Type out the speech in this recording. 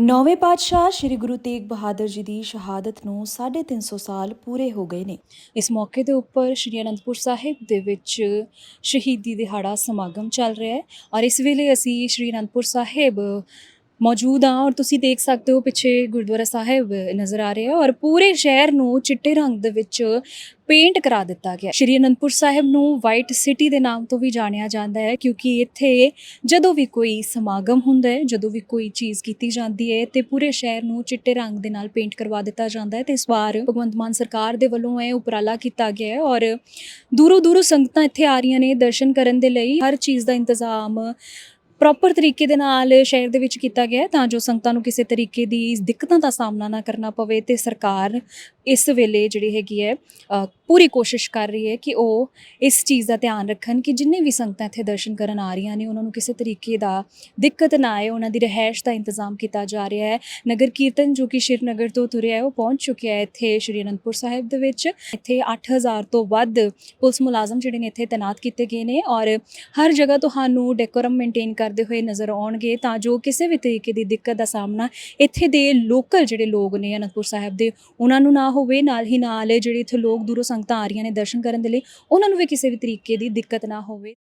ਨੌਵੇਂ ਪਾਤਸ਼ਾਹ ਸ੍ਰੀ ਗੁਰੂ ਤੇਗ ਬਹਾਦਰ ਜੀ ਦੀ ਸ਼ਹਾਦਤ ਨੂੰ 350 ਸਾਲ ਪੂਰੇ ਹੋ ਗਏ ਨੇ। ਇਸ ਮੌਕੇ ਦੇ ਉੱਪਰ ਸ੍ਰੀ ਅਨੰਦਪੁਰ ਸਾਹਿਬ ਦੇ ਵਿੱਚ ਸ਼ਹੀਦੀ ਦਿਹਾੜਾ ਸਮਾਗਮ ਚੱਲ ਰਿਹਾ ਹੈ ਔਰ ਇਸ ਵੇਲੇ ਅਸੀਂ ਸ੍ਰੀ ਅਨੰਦਪੁਰ ਸਾਹਿਬ ਮੌਜੂਦ ਹਾਂ ਔਰ ਤੁਸੀਂ ਦੇਖ ਸਕਦੇ ਹੋ ਪਿੱਛੇ ਗੁਰਦੁਆਰਾ ਸਾਹਿਬ ਨਜ਼ਰ ਆ ਰਿਹਾ ਹੈ ਔਰ ਪੂਰੇ ਸ਼ਹਿਰ ਨੂੰ ਚਿੱਟੇ ਰੰਗ ਦੇ ਵਿੱਚ ਪੇਂਟ ਕਰਾ ਦਿੱਤਾ ਗਿਆ ਸ਼੍ਰੀ ਅਨੰਦਪੁਰ ਸਾਹਿਬ ਨੂੰ ਵਾਈਟ ਸਿਟੀ ਦੇ ਨਾਮ ਤੋਂ ਵੀ ਜਾਣਿਆ ਜਾਂਦਾ ਹੈ ਕਿਉਂਕਿ ਇੱਥੇ ਜਦੋਂ ਵੀ ਕੋਈ ਸਮਾਗਮ ਹੁੰਦਾ ਹੈ, ਜਦੋਂ ਵੀ ਕੋਈ ਚੀਜ਼ ਕੀਤੀ ਜਾਂਦੀ ਹੈ ਤੇ ਪੂਰੇ ਸ਼ਹਿਰ ਨੂੰ ਚਿੱਟੇ ਰੰਗ ਦੇ ਨਾਲ ਪੇਂਟ ਕਰਵਾ ਦਿੱਤਾ ਜਾਂਦਾ ਹੈ ਤੇ ਇਸ ਵਾਰ ਭਗਵੰਤ ਮਾਨ ਸਰਕਾਰ ਦੇ ਵੱਲੋਂ ਇਹ ਉਪਰਾਲਾ ਕੀਤਾ ਗਿਆ ਹੈ ਔਰ ਦੂਰੋਂ ਦੂਰੋਂ ਸੰਗਤਾਂ ਇੱਥੇ ਆ ਰਹੀਆਂ ਨੇ ਦਰਸ਼ਨ ਕਰਨ ਦੇ ਲਈ। ਹਰ ਚੀਜ਼ ਦਾ ਇੰਤਜ਼ਾਮ ਪ੍ਰੋਪਰ ਤਰੀਕੇ ਦੇ ਨਾਲ ਸ਼ਹਿਰ ਦੇ ਵਿੱਚ ਕੀਤਾ ਗਿਆ ਤਾਂ ਜੋ ਸੰਗਤਾਂ ਨੂੰ ਕਿਸੇ ਤਰੀਕੇ ਦੀ ਦਿੱਕਤਾਂ ਦਾ ਸਾਹਮਣਾ ਨਾ ਕਰਨਾ ਪਵੇ ਤੇ ਸਰਕਾਰ ਇਸ ਵੇਲੇ ਜਿਹੜੀ ਹੈਗੀ ਹੈ ਪੂਰੀ ਕੋਸ਼ਿਸ਼ ਕਰ ਰਹੀ ਹੈ ਕਿ ਉਹ ਇਸ ਚੀਜ਼ ਦਾ ਧਿਆਨ ਰੱਖਣ ਕਿ ਜਿੰਨੇ ਵੀ ਸੰਗਤਾਂ ਇੱਥੇ ਦਰਸ਼ਨ ਕਰਨ ਆ ਰਹੀਆਂ ਨੇ, ਉਹਨਾਂ ਨੂੰ ਕਿਸੇ ਤਰੀਕੇ ਦਾ ਦਿੱਕਤ ਨਾ ਆਏ, ਉਹਨਾਂ ਦੀ ਰਹਿائش ਦਾ ਇੰਤਜ਼ਾਮ ਕੀਤਾ ਜਾ ਰਿਹਾ ਹੈ। ਨਗਰ ਕੀਰਤਨ ਜੋ ਕਿ ਸ਼੍ਰੀਨਗਰ ਤੋਂ ਤੁਰਿਆ ਹੈ, ਉਹ ਪਹੁੰਚ ਚੁੱਕਿਆ ਹੈ ਇੱਥੇ ਸ਼੍ਰੀ ਅਨੰਦਪੁਰ ਸਾਹਿਬ ਦੇ ਵਿੱਚ। ਇੱਥੇ 8000 ਤੋਂ ਵੱਧ ਪੁਲਿਸ ਮੁਲਾਜ਼ਮ ਜਿਹੜੇ ਨੇ ਇੱਥੇ ਤਾਇਨਾਤ ਕੀਤੇ ਗਏ ਨੇ ਔਰ ਹਰ ਜਗ੍ਹਾ ਤੁਹਾਨੂੰ ਡੈਕੋਰਮ ਮੇਨਟੇਨ ਕਰ ਕਰਦੇ ਹੋਏ ਨਜ਼ਰ ਆਉਣਗੇ ਤਾਂ ਜੋ ਕਿਸੇ ਵੀ ਤਰੀਕੇ ਦੀ ਦਿੱਕਤ ਦਾ ਸਾਹਮਣਾ ਇੱਥੇ ਦੇ ਲੋਕਲ ਜਿਹੜੇ ਲੋਕ ਨੇ ਅਨੰਦਪੁਰ ਸਾਹਿਬ ਦੇ, ਉਹਨਾਂ ਨੂੰ ਨਾ ਹੋਵੇ, ਨਾਲ ਹੀ ਨਾਲ ਜਿਹੜੇ ਇੱਥੇ ਲੋਕ ਦੂਰੋਂ ਸੰਗਤਾਂ ਆ ਰਹੀਆਂ ਨੇ ਦਰਸ਼ਨ ਕਰਨ ਦੇ ਲਈ, ਉਹਨਾਂ ਨੂੰ ਵੀ ਕਿਸੇ ਵੀ ਤਰੀਕੇ ਦੀ ਦਿੱਕਤ ਨਾ ਹੋਵੇ।